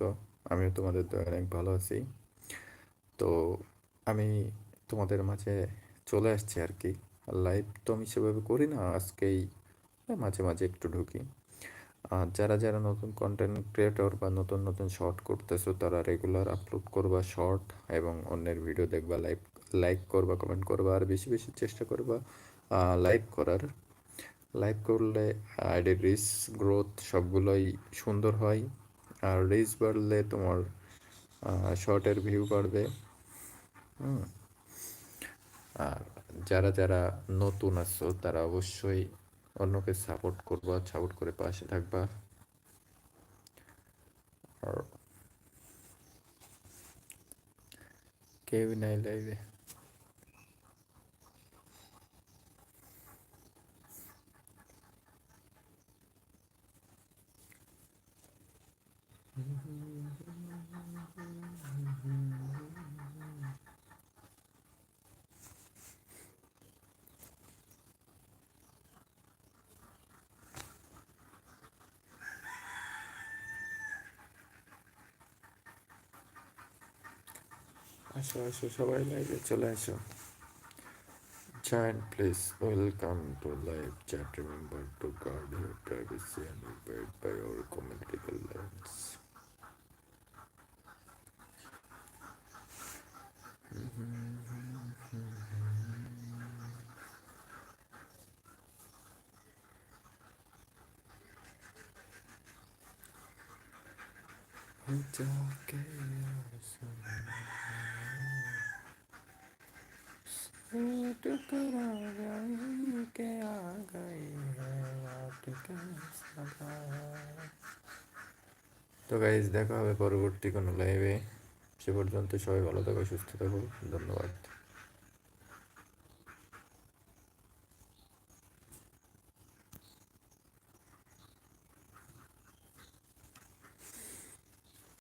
তো আমিও তোমাদের দয়ায় অনেক ভালো আছি। তো আমি তোমাদের মাঝে চলে আসছি আর কি। লাইভ তো আমি সেভাবে করি না, আজকেই মাঝে মাঝে একটু ঢুকি। আর যারা যারা নতুন কন্টেন্ট ক্রিয়েটর বা নতুন নতুন শর্ট করতেছো, তারা রেগুলার আপলোড করবা শর্ট এবং অন্যের ভিডিও দেখবা লাইভ লাইক করবা কমেন্ট করবা, আর বেশি বেশি চেষ্টা করবা লাইভ করার। লাইভ করলে আইডির রিচ গ্রোথ সবগুলোই সুন্দর হয়। আর রিচ বাড়লে তোমার শর্টের ভিউ বাড়বে। হুম। আর যারা যারা নতুন আছো, তারা অবশ্যই অন্যকে সাপোর্ট করবা সাপোর্ট করে পাশে থাকবা। কেউই নাই লাইভে আসো আসো সবাই লাইভে চলে আসো Giant, please welcome to live chat. Remember to guard your privacy and abide by our community guidelines. তো গাইজ দেখা হবে পরবর্তী কোনো লাইভে সে পর্যন্ত সবাই ভালো থাকো, সুস্থ থাকো। ধন্যবাদ।